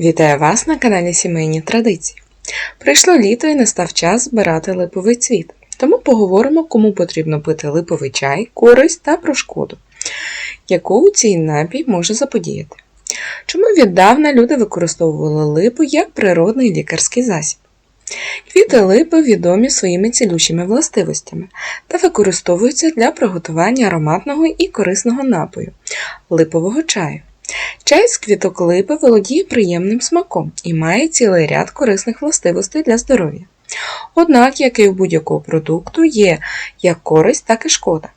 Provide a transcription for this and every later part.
Вітаю вас на каналі Сімейні Традиції. Прийшло літо і настав час збирати липовий цвіт, тому поговоримо, кому потрібно пити липовий чай, користь та про шкоду, яку цей напій може заподіяти. Чому віддавна люди використовували липу як природний лікарський засіб? Квіти липи відомі своїми цілющими властивостями та використовуються для приготування ароматного і корисного напою липового чаю. Чай з квіток липи володіє приємним смаком і має цілий ряд корисних властивостей для здоров'я. Однак, як і у будь-якого продукту, є як користь, так і шкода.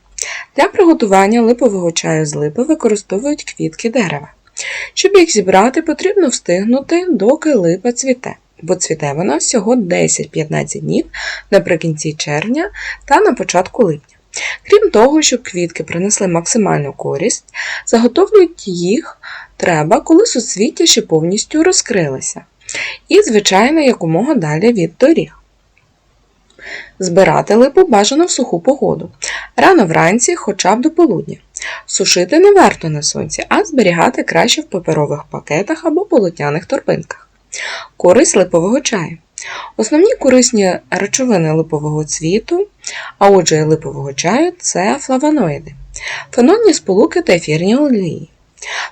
Для приготування липового чаю з липи використовують квітки дерева. Щоб їх зібрати, потрібно встигнути, доки липа цвіте, бо цвіте вона всього 10-15 днів наприкінці червня та на початку липня. Крім того, щоб квітки принесли максимальну користь, заготовлюють їх треба, коли суцвіття ще повністю розкрилися. І, звичайно, якомога далі від доріг. Збирати липу бажано в суху погоду, рано вранці хоча б до полудня. Сушити не варто на сонці, а зберігати краще в паперових пакетах або полотняних торбинках. Користь липового чаю. Основні корисні речовини липового цвіту, а отже липового чаю це флавоноїди, фенольні сполуки та ефірні олії.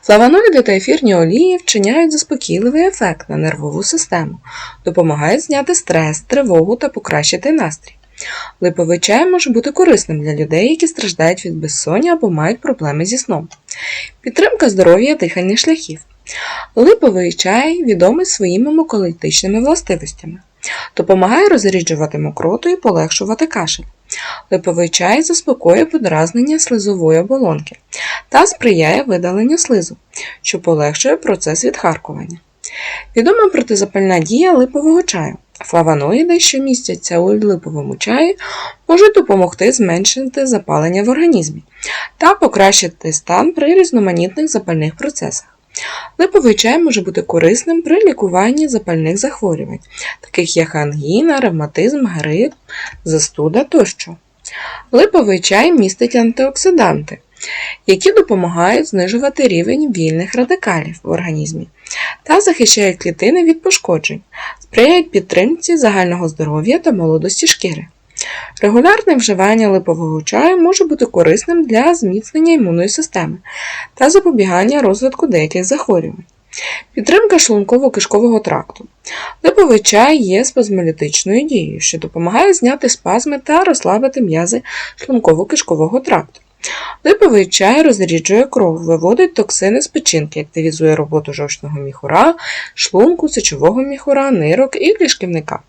Флавоноїди та ефірні олії вчиняють заспокійливий ефект на нервову систему, допомагають зняти стрес, тривогу та покращити настрій. Липовий чай може бути корисним для людей, які страждають від безсоння або мають проблеми зі сном. Підтримка здоров'я дихальних шляхів. Липовий чай відомий своїми муколітичними властивостями. Допомагає розріджувати мокроту і полегшувати кашель. Липовий чай заспокоює подразнення слизової оболонки та сприяє видаленню слизу, що полегшує процес відхаркування. Відома протизапальна дія липового чаю. Флавоноїди, що містяться у липовому чаї, можуть допомогти зменшити запалення в організмі та покращити стан при різноманітних запальних процесах. Липовий чай може бути корисним при лікуванні запальних захворювань, таких як ангіна, ревматизм, грип, застуда тощо. Липовий чай містить антиоксиданти, які допомагають знижувати рівень вільних радикалів в організмі та захищають клітини від пошкоджень, сприяють підтримці загального здоров'я та молодості шкіри. Регулярне вживання липового чаю може бути корисним для зміцнення імунної системи та запобігання розвитку деяких захворювань. Підтримка шлунково-кишкового тракту. Липовий чай є спазмолітичною дією, що допомагає зняти спазми та розслабити м'язи шлунково-кишкового тракту. Липовий чай розріджує кров, виводить токсини з печінки, активізує роботу жовчного міхура, шлунку, сечового міхура, нирок і кишківника.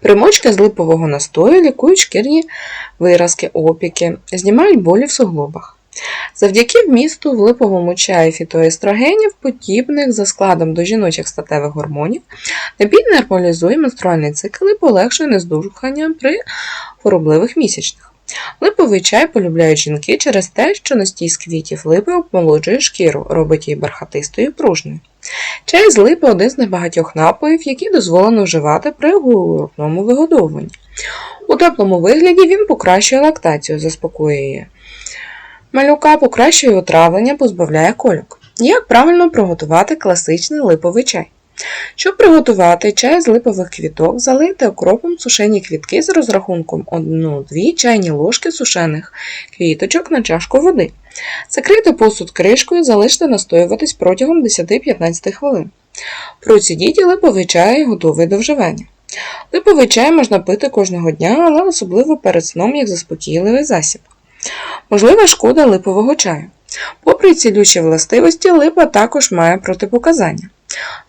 Примочки з липового настою лікують шкірні виразки, опіки, знімають болі в суглобах. Завдяки вмісту в липовому чаї фітоестрогенів, подібних за складом до жіночих статевих гормонів, напій нормалізує менструальний цикл і полегшує нездухання при хворобливих місячних. Липовий чай полюбляють жінки через те, що настій з квітів липи обмолоджує шкіру, робить її бархатистою і пружною. Чай з липи один з небагатьох напоїв, які дозволено вживати при гуртному вигодовуванні. У теплому вигляді він покращує лактацію, заспокоює малюка, покращує отравлення, позбавляє кольок. Як правильно приготувати класичний липовий чай? Щоб приготувати чай з липових квіток, залийте окропом сушені квітки з розрахунком 1-2 чайні ложки сушених квіточок на чашку води. Закрийте посуд кришкою, залиште настоюватись протягом 10-15 хвилин. Процідіть і липовий чай готовий до вживання. Липовий чай можна пити кожного дня, але особливо перед сном як заспокійливий засіб. Можлива шкода липового чаю. Попри цілющі властивості, липа також має протипоказання.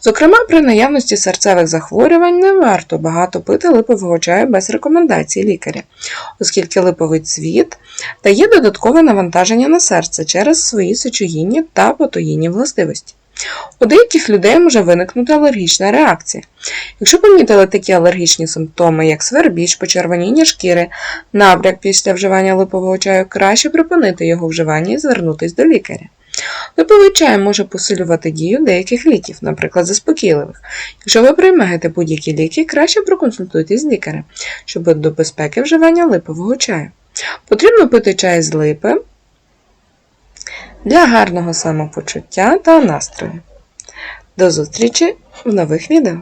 Зокрема, при наявності серцевих захворювань не варто багато пити липового чаю без рекомендацій лікаря, оскільки липовий цвіт дає додаткове навантаження на серце через свої сечогінні та потоїнні властивості. У деяких людей може виникнути алергічна реакція. Якщо помітили такі алергічні симптоми, як свербіж, почервоніння шкіри, набряк після вживання липового чаю, краще припинити його вживання і звернутися до лікаря. Липовий чай може посилювати дію деяких ліків, наприклад, заспокійливих. Якщо ви приймаєте будь-які ліки, краще проконсультуйтесь з лікарем, щоб до безпеки вживання липового чаю. Потрібно пити чай з липи для гарного самопочуття та настрою. До зустрічі в нових відео!